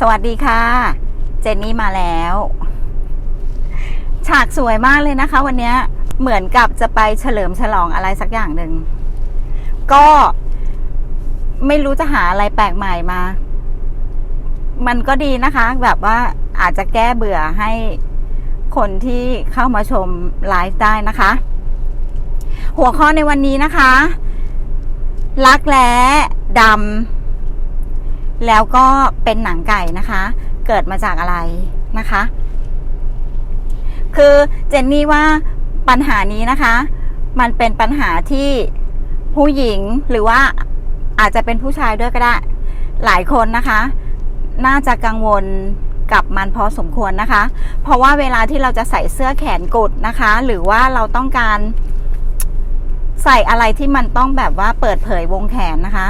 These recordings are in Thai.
สวัสดีค่ะ เจนนี่มาแล้ว ฉากสวยมากเลยนะคะ วันนี้เหมือนกับจะไปเฉลิมฉลองอะไรสักอย่างหนึ่ง ก็ไม่รู้จะหาอะไรแปลกใหม่มา มันก็ดีนะคะ แบบว่าอาจจะแก้เบื่อให้คนที่เข้ามาชมไลฟ์ได้นะคะ หัวข้อในวันนี้นะคะ รักแร้ดำ แล้วก็เป็นหนังไก่นะคะ เกิดมาจากอะไรนะคะ คือเจนนี่ว่าปัญหานี้นะคะ มันเป็นปัญหาที่ผู้หญิงหรือว่าอาจจะเป็นผู้ชายด้วยก็ได้ หลายคนนะคะ น่าจะกังวลกับมันพอสมควรนะคะ เพราะว่าเวลาที่เราจะใส่เสื้อแขนกุดนะคะ หรือว่าเราต้องการใส่อะไรที่มันต้องแบบว่าเปิดเผยวงแขนนะคะ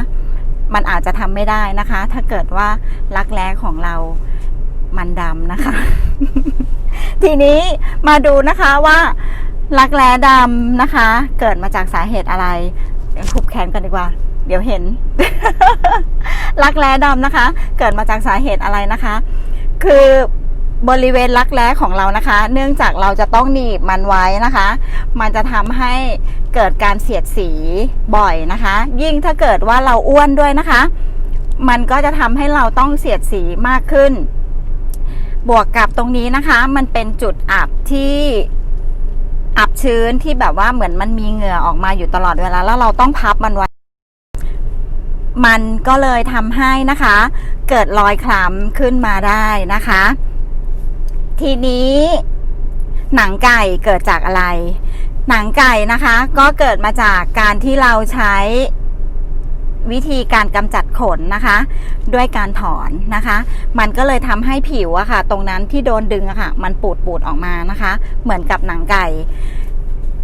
มันอาจจะทำไม่ได้นะคะ ถ้าเกิดว่ารักแร้ของเรามันดำนะคะ ทีนี้มาดูนะคะว่ารักแร้ดำนะคะ เกิดมาจากสาเหตุอะไรหุบแขนกันดีกว่า เดี๋ยวเห็น รักแร้ดำนะคะ เกิดมาจากสาเหตุอะไรนะคะ คือ บริเวณรักแร้ของเรานะคะ เนื่องจากเราจะต้องหนีบมันไว้นะคะ มันจะทำให้เกิดการเสียดสีบ่อยนะคะ ยิ่งถ้าเกิดว่าเราอ้วนด้วยนะคะ มันก็จะทำให้เราต้องเสียดสีมากขึ้น บวกกับตรงนี้นะคะ มันเป็นจุดอับที่อับชื้นที่แบบว่าเหมือนมันมีเหงื่อออกมาอยู่ตลอดเวลา แล้วเราต้องพับมันไว้มันก็เลยทำให้นะคะ เกิดรอยคล้ำขึ้นมาได้นะคะ ทีนี้ หนังไก่เกิดจากอะไร หนังไก่นะคะ ก็เกิดมาจากการที่เราใช้วิธีการกำจัดขนนะคะ ด้วยการถอนนะคะ มันก็เลยทำให้ผิวอะค่ะ ตรงนั้นที่โดนดึงอะค่ะ มันปูดปูดออกมานะคะ เหมือนกับหนังไก่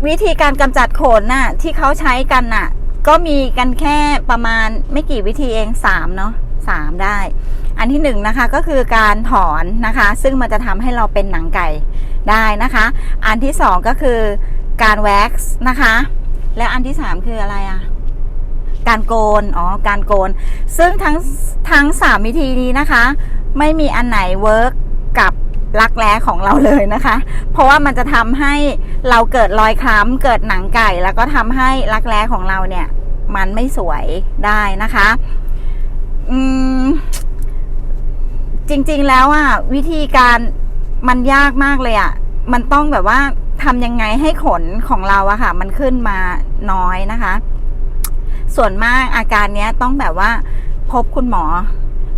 วิธีการกำจัดขนน่ะที่เขาใช้กันน่ะ ก็มีกันแค่ประมาณไม่กี่วิธีเองสามเนาะ สามได้ อันที่หนึ่งนะคะก็คือการถอนนะคะ ซึ่งมันจะทำให้เราเป็นหนังไก่ได้นะคะ อันที่สองก็คือการแว็กซ์นะคะ และอันที่สามคืออะไรอะการโกน อ๋อ การโกน ซึ่งทั้งทั้งสามวิธีนี้นะคะ ไม่มีอันไหนเวิร์กกับรักแร้ของเราเลยนะคะ เพราะว่ามันจะทำให้เราเกิดรอยคล้ำเกิดหนังไก่ แล้วก็ทำให้รักแร้ของเราเนี่ย มันไม่สวยได้นะคะ อืม จริง ๆ แล้วอะวิธีการมันยากมากเลยอะ มันต้องแบบว่าทำยังไงให้ขนของเราอะค่ะ มันขึ้นมาน้อยนะคะ ส่วนมากอาการเนี้ยต้องแบบว่าพบคุณหมอ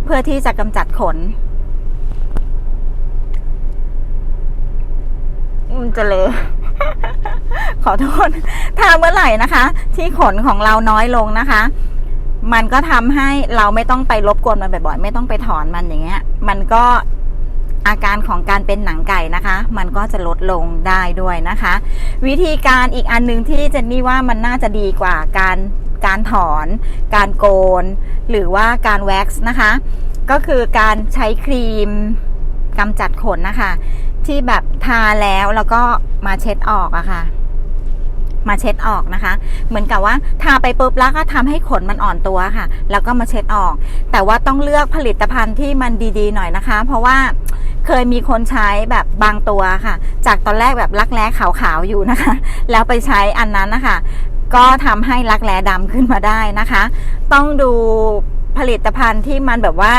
เพื่อที่จะกำจัดขนมันจะเลยขอโทษ ถ้าเมื่อไหร่นะคะ ที่ขนของเราน้อยลงนะคะ มันก็ทำให้เราไม่ต้องไปรบกวนมันบ่อยๆ ไม่ต้องไปถอนมันอย่างเงี้ย มันก็อาการของการเป็นหนังไก่นะคะ มันก็จะลดลงได้ด้วยนะคะ วิธีการอีกอันหนึ่งที่เจนนี่ว่ามันน่าจะดีกว่าการการถอน การโกน หรือว่าการแว็กซ์นะคะ ก็คือการใช้ครีมกำจัดขนนะคะ ที่แบบทาแล้วแล้วก็มาเช็ดออกอะค่ะ มาเช็ดออกนะคะ เหมือนกับว่าทาไปปุ๊บแล้วก็ทำให้ขนมันอ่อนตัวค่ะ แล้วก็มาเช็ดออก แต่ว่าต้องเลือกผลิตภัณฑ์ที่มันดีๆหน่อยนะคะ เพราะว่าเคยมีคนใช้แบบบางตัวค่ะ จากตอนแรกแบบรักแร้ขาวๆอยู่นะคะ แล้วไปใช้อันนั้นนะคะ ก็ทำให้รักแร้ดำขึ้นมาได้นะคะ ต้องดูผลิตภัณฑ์ที่มันแบบว่า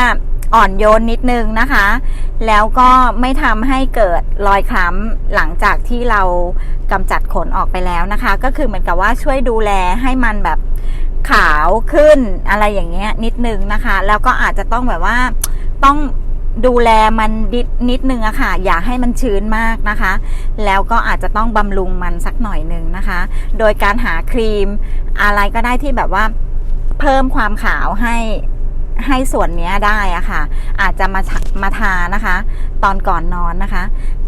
อ่อนโยนนิดนึงนะคะ แล้วก็ไม่ทำให้เกิดรอยคล้ำหลังจากที่เรากำจัดขนออกไปแล้วนะคะ ก็คือเหมือนกับว่าช่วยดูแลให้มันแบบขาวขึ้นอะไรอย่างเงี้ยนิดนึงนะคะ แล้วก็อาจจะต้องแบบว่าต้องดูแลมันนิดนิดนึงอะค่ะ อย่าให้มันชื้นมากนะคะ แล้วก็อาจจะต้องบำรุงมันสักหน่อยหนึ่งนะคะ โดยการหาครีมอะไรก็ได้ที่แบบว่าเพิ่มความขาวให้ ให้ส่วนนี้ได้อะค่ะ อาจจะมามาทานะคะ ตอนก่อนนอนนะคะ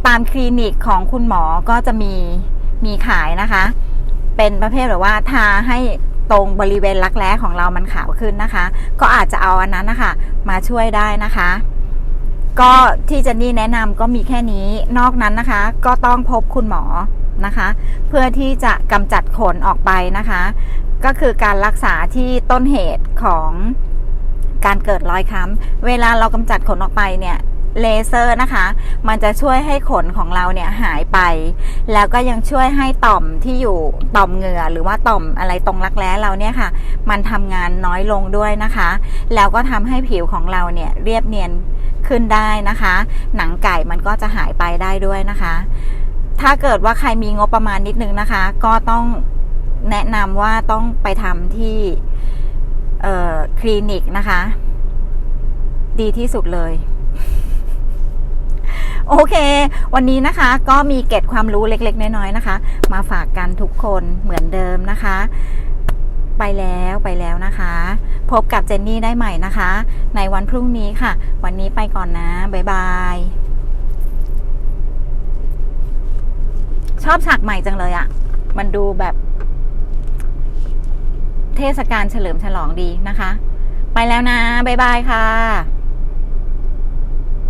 ตามคลินิกของคุณหมอก็จะมีมีขายนะคะ เป็นประเภทแบบว่าทาให้ตรงบริเวณรักแร้ของเรามันขาวขึ้นนะคะ ก็อาจจะเอาอันนั้นนะคะมาช่วยได้นะคะ ก็ที่จนนี่แนะนำก็มีแค่นี้นอกนั้นนะคะ ก็ต้องพบคุณหมอนะคะ เพื่อที่จะกำจัดขนออกไปนะคะ ก็คือการรักษาที่ต้นเหตุของ การเกิดรอยค้ำเวลาเรากำจัดขนออกไปเนี่ยเลเซอร์นะคะ มันจะช่วยให้ขนของเราเนี่ยหายไป แล้วก็ยังช่วยให้ต่อมที่อยู่ต่อมเหงื่อหรือว่าต่อมอะไรตรงรักแร้เราเนี่ยค่ะ มันทำงานน้อยลงด้วยนะคะ แล้วก็ทำให้ผิวของเราเนี่ยเรียบเนียนขึ้นได้นะคะ หนังไก่มันก็จะหายไปได้ด้วยนะคะ ถ้าเกิดว่าใครมีงบประมาณนิดนึงนะคะ ก็ต้องแนะนำว่าต้องไปทำที่ คลินิกนะคะ ดีที่สุดเลย โอเค วันนี้นะคะ ก็มีเก็ดความรู้เล็ก ๆ น้อยๆนะคะ มาฝากกันทุกคนเหมือนเดิมนะคะ ไปแล้วไปแล้วนะคะ พบกับเจนนี่ได้ใหม่นะคะ ในวันพรุ่งนี้ค่ะ วันนี้ไปก่อนนะ บ๊ายบายชอบฉากใหม่จังเลยอะ่ะ มันดูแบบ เทศกาลเฉลิมฉลองดีนะคะ ไปแล้วนะ บ๊ายบายค่ะ